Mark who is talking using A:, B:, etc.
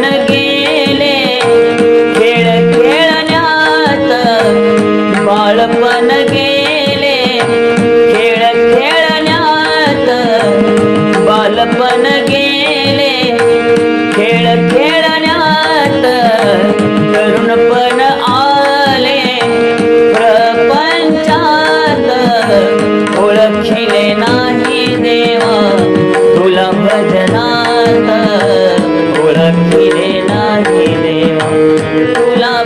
A: बालपण गेले. खेळ खेळण्यात बालपण गेले. देवा तुला